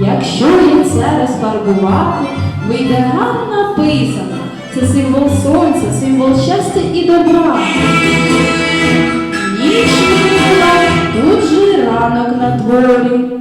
Якщо яйце розфарбувати, вийде гарна писанка. Це символ сонця, символ щастя і добра. Нічний була тут же ранок на дворі.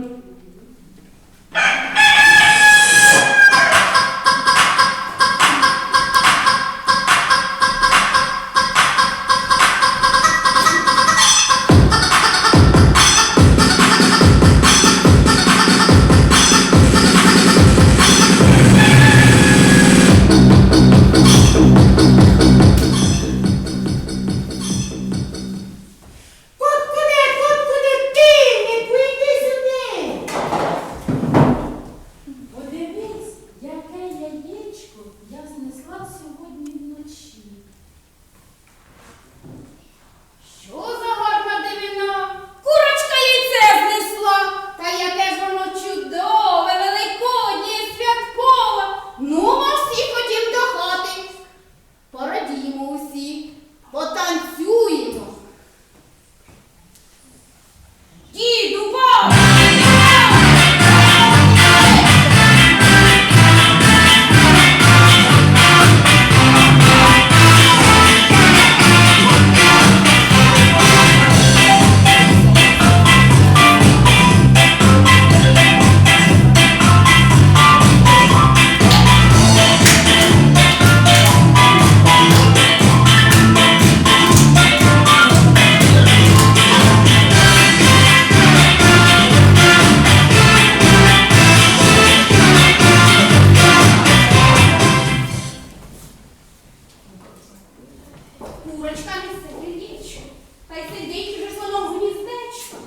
курочка не сидить, та й сидить уже слоном гніздечко.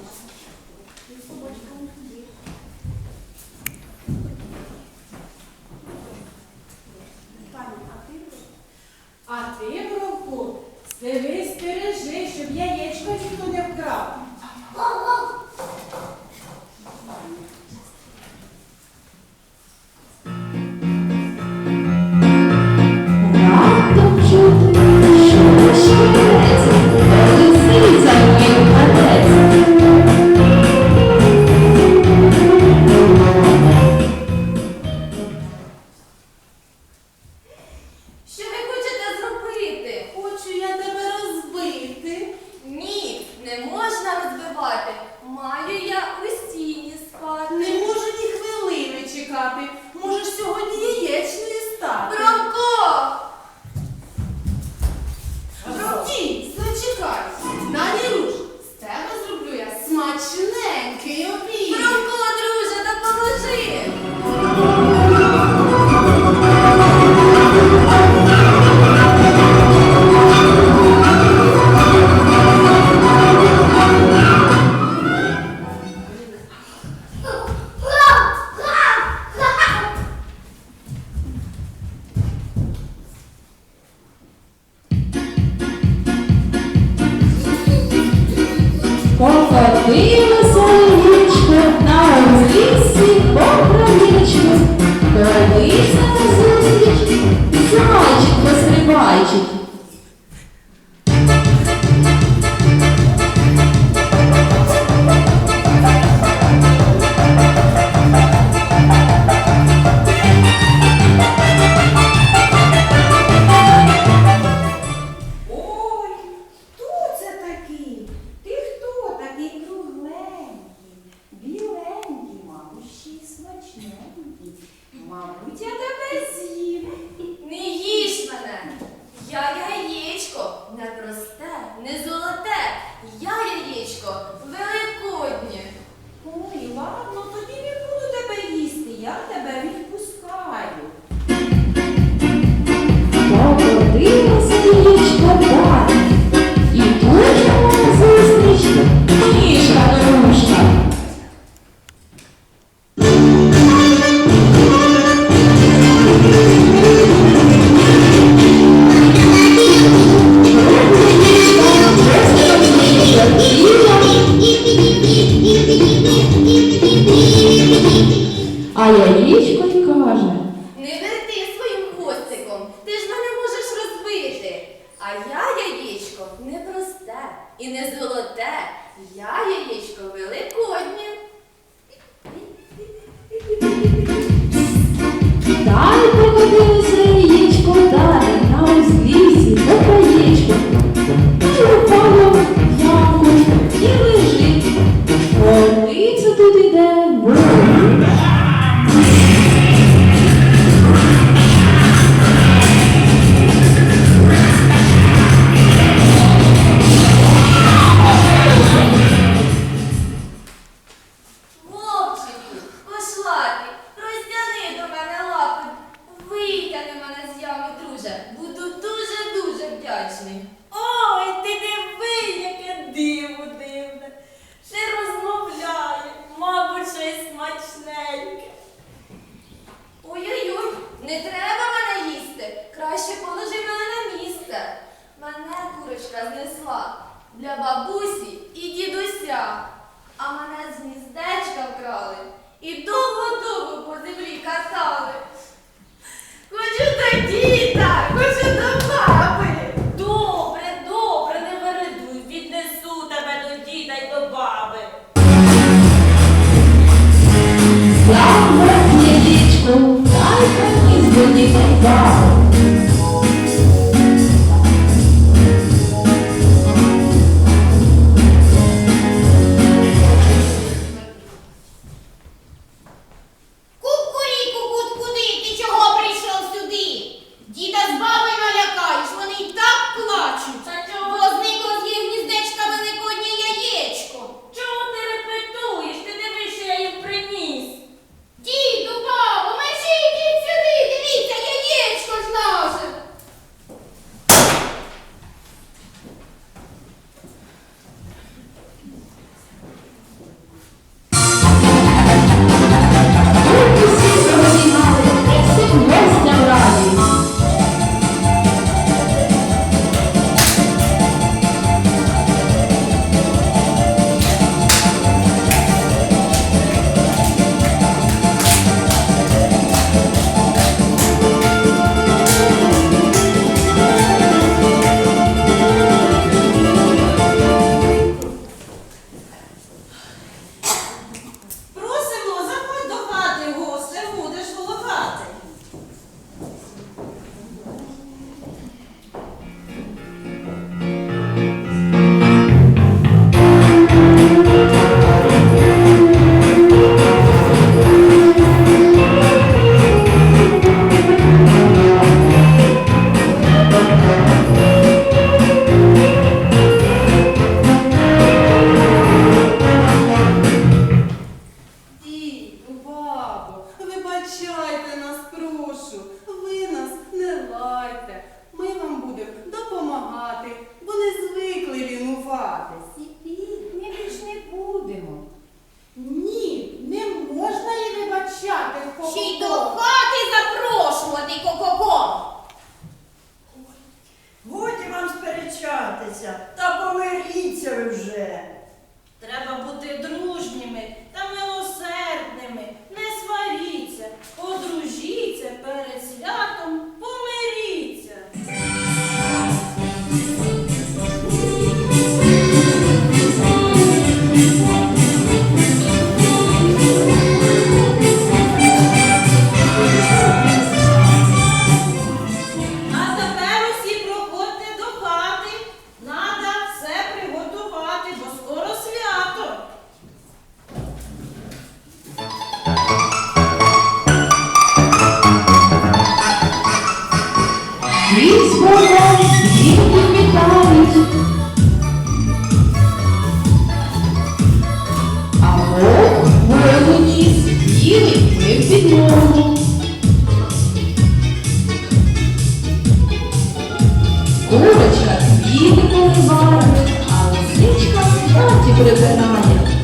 sobrenome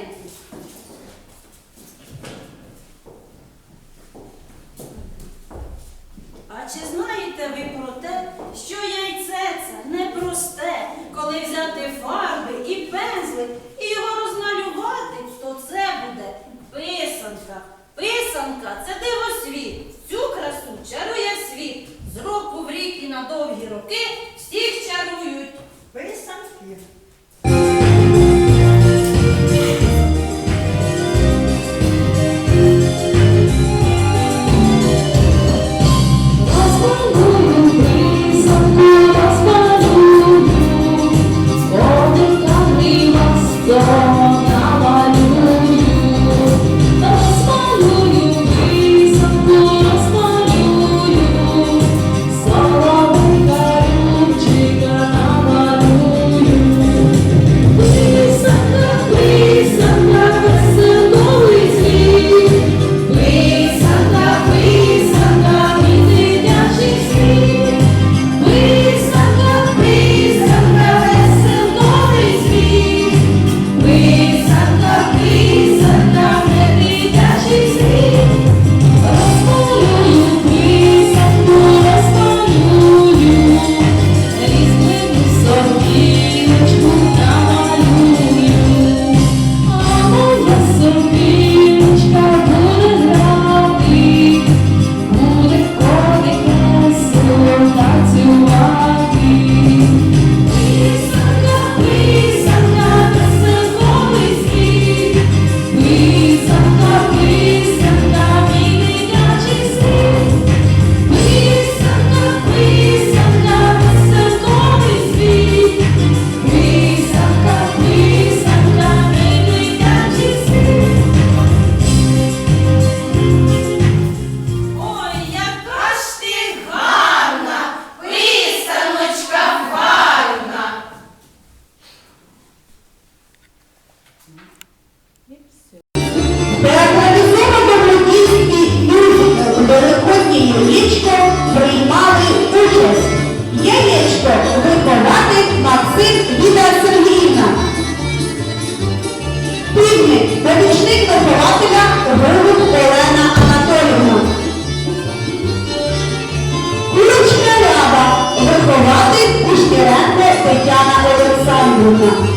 friends. করবো